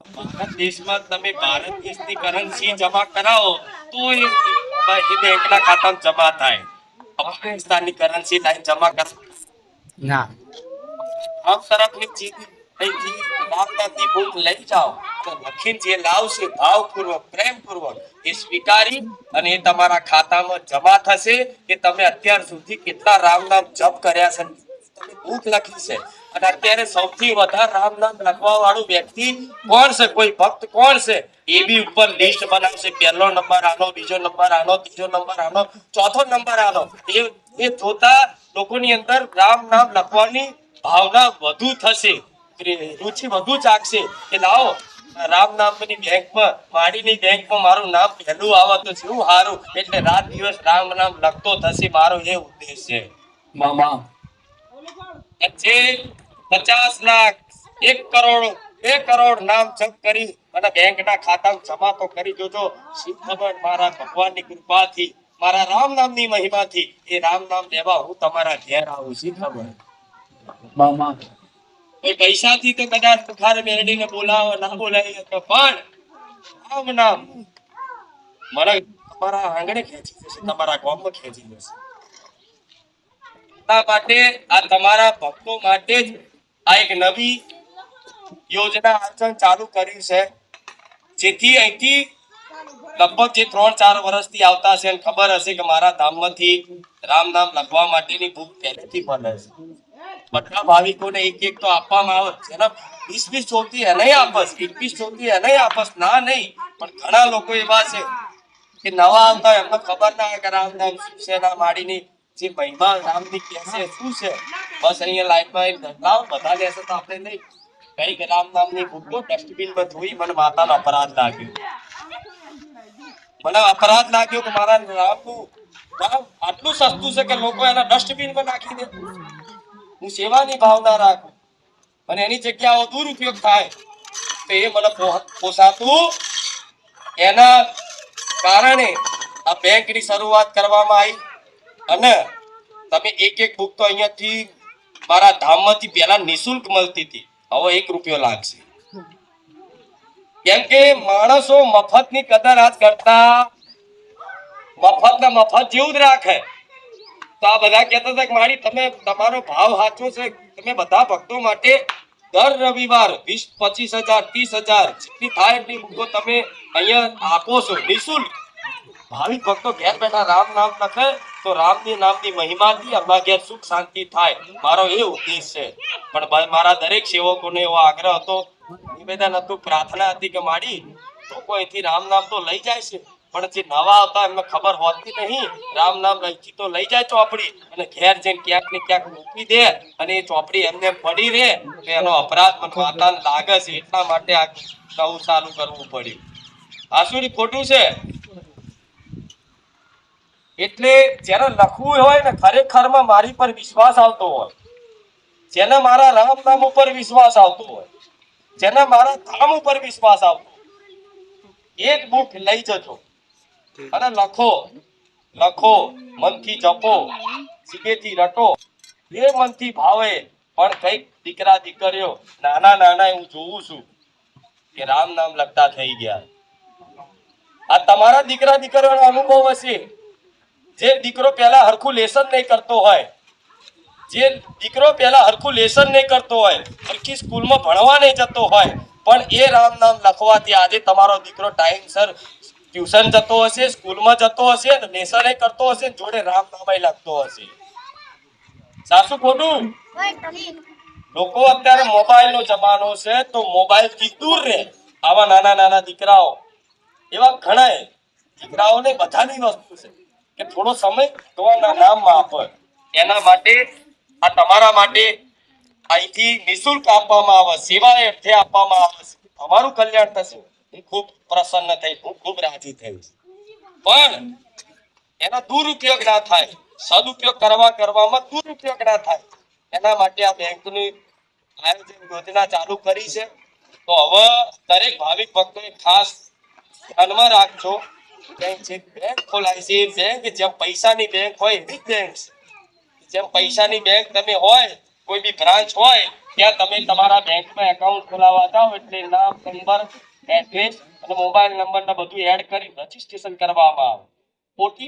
ભારત દેશમાં તમે ભારત દેશની કરન્સી જમા કરાવો તો એ બેંકના ખાતામાં જમા થાય. અફઘાનિસ્તાનની કરન્સી લાઈન જમા કર ના. આમ તરફની ચીજ નામદારની બુક લઈ જાઓ તો લખીને જે લાવશે ભાવપૂર્વક પ્રેમપૂર્વક એ સ્વીકારી અને એ તમારા ખાતામાં જમા થશે કે તમે અત્યાર સુધી કેટલા રામ નામ જપ કર્યા છે. બુક લખી છે. અને અત્યારે સૌથી વધારે રામ નામ લખવા વાળું વ્યક્તિ કોણ છે? કોઈ ભક્ત કોણ છે? એ બી ઉપર લિસ્ટ બનાવશે. પહેલો નંબર આનો, બીજો નંબર આનો, ત્રીજો નંબર આનો, ચોથો નંબર આનો. એ એ જોતા લોકોની અંદર રામ નામ લખવાની ભાવના વધુ થશે. રુચિ વધુ જાગશે. કે લાવો, રામ નામની બેંકમાં માડીની બેંકમાં મારું નામ પહેલું આવે તો શું સારું. એટલે રાત દિવસ રામ નામ લખતો થશે. મારો એ ઉદ્દેશ છે. મામા જે પચાસ લાખ એક કરોડ બે કરોડ નામ જપ કરી અને બેંકના ખાતામાં જમા તો કરી જોજો. સિદ્ધબળ મારા ભગવાનની કૃપાથી મારા રામ નામની મહિમાથી એ રામ નામ લેવા હું તમારા ઘેર આવું સિદ્ધબળ મામા. કોઈ પૈસાથી તો કદાચ બુખાર મેળવીને બોલાવો ના બોલાવી શકો પણ રામ નામ. મને તમારા આંગણે ખેંચી જશે તમારા ગામમાં ખેંચી જશે. એટલા માટે, આ તમારા ભક્તો માટે જ આ એક નવી યોજના આયોજન ચાલુ કર્યું છે. જેથી અહીંથી લગભગ જે ત્રણ ચાર વર્ષથી આવતા એને ખબર હશે કે મારા ધામમાંથી રામ નામ લખવા માટેની બુક પહેલેથી પડે છે. બધા ભાવિકોને એક એક તો આપવામાં આવે. છે એના વીસ વીસ ચોથી એને આપસ, એકવીસ ચોથી એને આપસ, ના નહીં, પણ ઘણા લોકો એવા છે કે નવા આવતા એમને ખબર ના કે રામ નામ શિવસેના માડીની જે મહિમા રામની કે શું છે? બસ અહીંયા લાઈનમાં લાવ બધા લેશે તો આપણે નહીં. કંઈક રામ નામની બુકો ડસ્ટબિનમાં ધોઈ મને માતાનો અપરાધ લાગ્યો. મને અપરાધ લાગ્યો કે મારા રામનું રામ આટલું સસ્તું છે કે લોકો એના ડસ્ટબિનમાં નાખી દે હું સેવાની ભાવના રાખું. અને એની જગ્યાઓ દુરુપયોગ થાય તો એ મને પોસાતું એના કારણે આ બેંકની શરૂઆત કરવામાં આવી. અને તમે એક એક બુક તો અહીંયાથી મારા ધામમાંથી પહેલા નિશુલ્ક મળતી હતી. હવે એક રૂપિયો લાગશે. કેમ કે માણસો મફતની કદર આજ કરતા મફત ને મફત જેવું જ રાખે. તો આ બધા કહેતા હતા કે મારી તમે, તમારો ભાવ સાચો છે. તમે બધા ભક્તો માટે દર રવિવાર વીસ, પચીસ હજાર, ત્રીસ હજાર જેટલી થાય એટલી બુકો તમે અહીંયા આપો છો. નિઃશુલ્ક. ભાવિક ભક્તો ઘેર બેઠા રામ નામ લખે, તો રામની નામની મહિમાથી અમારા ઘેર સુખ શાંતિ થાય. મારો એ ઉદ્દેશ છે. પણ મારા દરેક સેવકોને એવો આગ્રહ હતો, નિવેદન હતું, પ્રાર્થના હતી કે માડી લોકો અહીંથી રામ નામ તો લઈ જાય છે, પણ જે નવા હતા એમને ખબર હોતી નહીં. રામ નામ લઈથી તો લઈ જાય ચોપડી, અને ઘેર જઈને ક્યાંક ને ક્યાંક મૂકી દે, અને એ ચોપડી એમને પડી રહે, તો એનો અપરાધ મને માતાને લાગે છે. એટલા માટે આ નવું ચાલુ કરવું પડ્યું. આ શું ખોટું છે. એટલે જેને લખવું હોય ને ખરેખરમાં મારી પર વિશ્વાસ આવતો હોય, જેને મારા રામ નામ ઉપર વિશ્વાસ આવતો હોય, જેને મારા ધામ ઉપર વિશ્વાસ આવતો એક બુક લઈ જજો. અને લખો લખો, મનથી જપો, સીધેથી રટો. એ મનથી ભાવે, પણ કંઈક દીકરા દીકરીઓ, નાના નાના હું જોઉં છું કે રામ નામ લખતા થઈ ગયા. આ તમારા દીકરા દીકરીઓનો અનુભવ હશે. જે દીકરો પહેલા હરખું લેસન નહીં કરતો હોય જે દીકરો પહેલા હરખું લેસન નહીં કરતો હોય હરખી સ્કૂલમાં ભણવા નહીં જતો હોય પણ એ રામ નામ લખવાથી આજે તમારો દીકરો ટાઈમસર ટ્યુશન જતો હશે સ્કૂલમાં જતો હશે અને લેસન કરતો હશે જોડે રામ નામ લખતો હશે. સાસુ ખોટું? લોકો અત્યારે મોબાઈલ નો જમાનો છે તો મોબાઈલથી દૂર રહે આવા નાના નાના દીકરાઓ. એવા ઘણા દીકરાઓને બધાની વસ્તુ છે. કે થોડો સમય ભગવાનના નામમાં આપો. એના માટે, આ તમારા માટે અહીંથી નિઃશુલ્ક આપવામાં આવે સેવા અર્થે આપવામાં આવે. અમારું કલ્યાણ થશે. હું ખૂબ પ્રસન્ન થઈ, હું ખૂબ રાજી થઈશ પણ એનો દુરુપયોગ ના થાય. સદુપયોગ કરવા કરવામાં દુરુપયોગ ના થાય. એના માટે આ બેંકની આયોજન યોજના ચાલુ કરી છે. તો હવે દરેક ભાવિક ભક્તોએ ખાસ ધ્યાનમાં રાખજો. કે છે બેંક ખોલાય છે બેંક જેમ પૈસાની બેંક હોય એવી બેંક જેમ પૈસાની બેંક તમે હોય, કોઈ બી બ્રાન્ચ હોય, ત્યાં તમે તમારા બેંકમાં એકાઉન્ટ ખોલાવવા જાઓ એટલે નામ નંબર એડ્રેસ અને મોબાઈલ નંબર ને બધું એડ કરી રજીસ્ટ્રેશન કરવામાં આવે. ઓટીપી